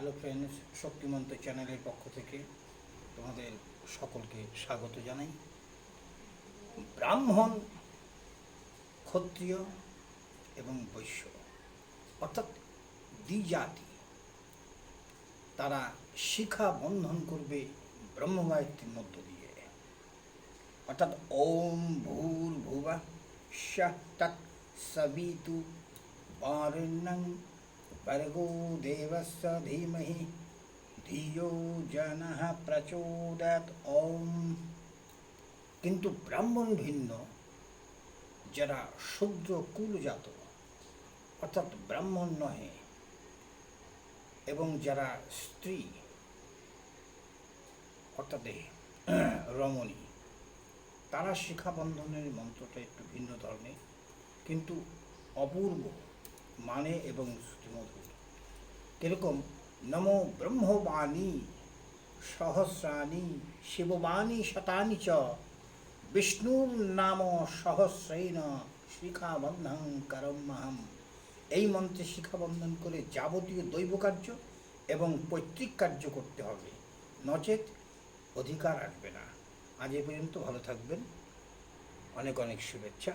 Hello friends, শক্তিমন্ত চ্যানেলের পক্ষ থেকে তোমাদের সকলকে স্বাগত জানাই। ব্রাহ্মণ, ক্ষত্রিয় এবং বৈশ্য, অর্থাৎ দ্বিজাতি, তারা শিখা বন্ধন করবে ব্রহ্মগায়ত্রীর মধ্য দিয়ে। অর্থাৎ ওম ভূর ভুবা তৎ সবিতু বারণ্যং ভর্গো দেবস্য ধীমহি ধিয়ো জনঃ প্রচোদয়াৎ ওম কিন্তু ব্রাহ্মণ ভিন্ন যারা শূদ্র কুলজাত অর্থাৎ ব্রাহ্মণ নহে এবং যারা স্ত্রী অর্থাৎ রমণী তারা শিখাবন্ধনের মন্ত্রটা একটু ভিন্ন ধরনের, কিন্তু অপূর্ব। মানে এবং শ্রুতিমধুর কীরকম নমো ব্রহ্মবাণী, সহস্রাণী, শিববাণী শতানি চ, বিষ্ণুর নাম সহস্রেণ শিখাবন্ধন করমহম এই মন্ত্রে শিখাবন্ধন করে যাবতীয় দৈব কার্য এবং পৈতৃক কার্য করতে হবে। নচেত অধিকার আসবে না। আজ এ পর্যন্ত ভালো থাকবেন। অনেক অনেক শুভেচ্ছা।